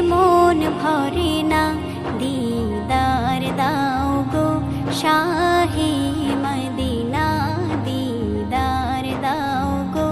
मोन भरिना दीदार दगो शाही मदिना दीदार दगो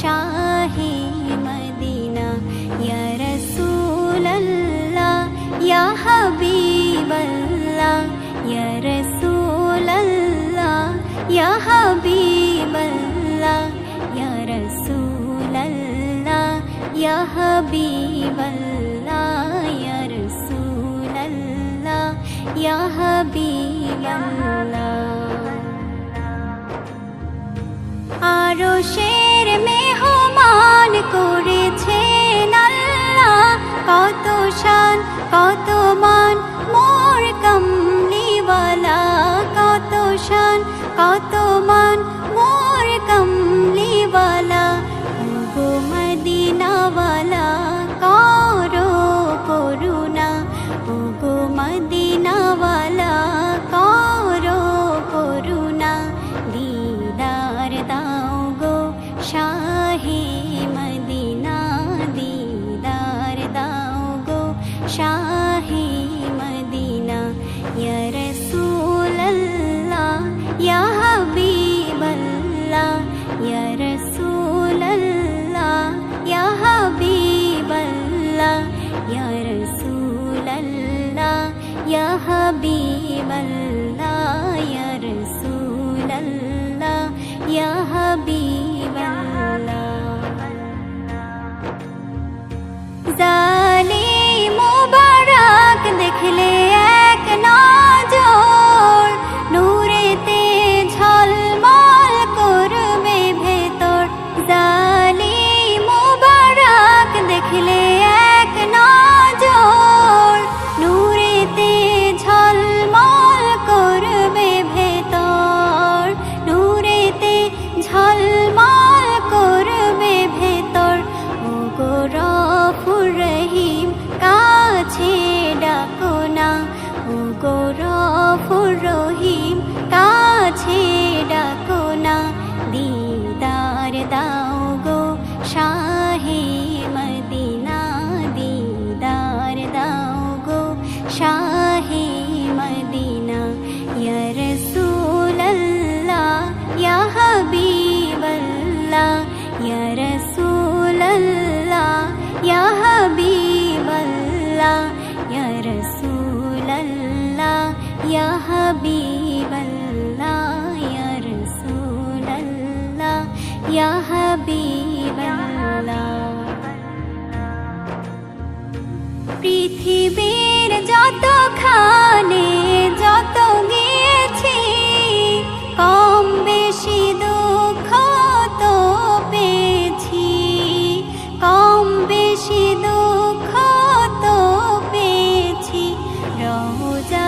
शाहि मदिना यसूल यहबीवल्लासूल यहबीवल्लासूल यहबीबल्ला ইয়া আরো শের মেহমান করেছেন আল্লাহ কত কত মান মোর কমলিওয়ালা কত কত মান ोहि का डको ना दीदार दाऊगो शाहे मदिना दीदार दौगो शाहे मदिना यसूल या बिवसू ইয়া হাবিবাল্লাহ ইয়া রাসূলাল্লাহ ইয়া হাবিবাল্লাহ পৃথিবীর যত খানে যত গিয়েছি কম বেশি দুঃখ তো পেয়েছি কম বেশি দুঃখ তো পেয়েছি রোজা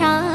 唱。